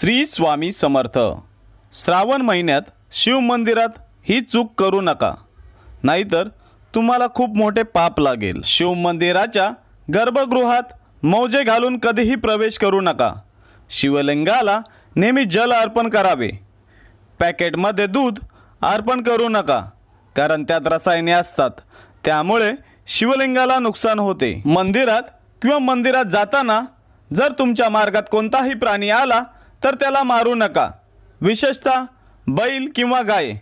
श्री स्वामी समर्थ. श्रावण महिन्यात शिव मंदिरात ही चूक करू नका. नाहीतर तुम्हाला खूप मोठे पाप लागेल. शिव मंदिराच्या गर्भगृहात मौजे घालून कधीही प्रवेश करू नका. शिवलिंगाला नेहमी जल अर्पण करावे. पॅकेटमध्ये दूध अर्पण करू नका कारण त्यात रसायने असतात. त्यामुळे शिवलिंगाला नुकसान होते. मंदिरात किंवा मंदिरात जाताना जर तुमच्या मार्गात कोणताही प्राणी आला तर त्याला मारू नका. विशेषतः बैल किंवा गाय.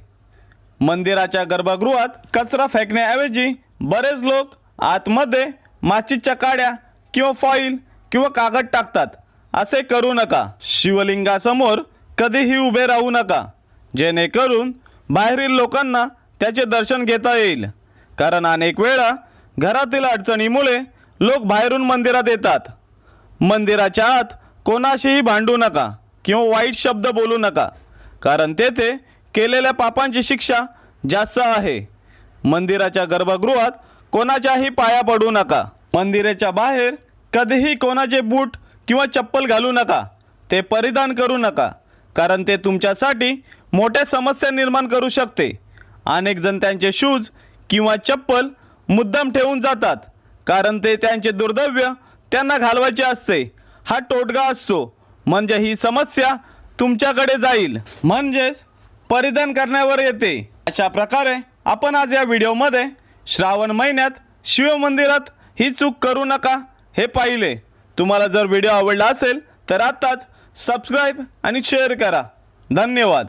मंदिराच्या गर्भगृहात कचरा फेकण्याऐवजी बरेच लोक आतमध्ये माचीच्या काड्या किंवा फॉईल किंवा कागद टाकतात. असे करू नका. शिवलिंगासमोर कधीही उभे राहू नका. जेणेकरून बाहेरील लोकांना त्याचे दर्शन घेता येईल. कारण अनेक वेळा घरातील अडचणीमुळे लोक बाहेरून मंदिरात येतात. मंदिराच्या आत कोणाशीही भांडू नका. किंवा वाईट शब्द बोलू नका. कारण तेथे केलेल्या पापांची शिक्षा जास्त आहे. मंदिराच्या गर्भगृहात कोणाच्याही पाया पडू नका. मंदिराच्या बाहेर कधीही कोणाचे बूट किंवा चप्पल घालू नका. ते परिधान करू नका. कारण ते तुमच्यासाठी मोठ्या समस्या निर्माण करू शकते. अनेक जण त्यांचे शूज किंवा चप्पल मुद्दाम ठेवून जातात. कारण ते त्यांचे दुर्दैव्य त्यांना घालवायचे असते. हा टोटगा असतो. म्हणजे ही समस्या तुमच्याकडे जाईल. म्हणजेच परिधान करण्यावर येते. अशा प्रकारे आपण आज या व्हिडिओमध्ये श्रावण महिन्यात शिवमंदिरात ही चूक करू नका हे पाहिले. तुम्हाला जर व्हिडिओ आवडला असेल तर आत्ताच सबस्क्राईब आणि शेअर करा. धन्यवाद.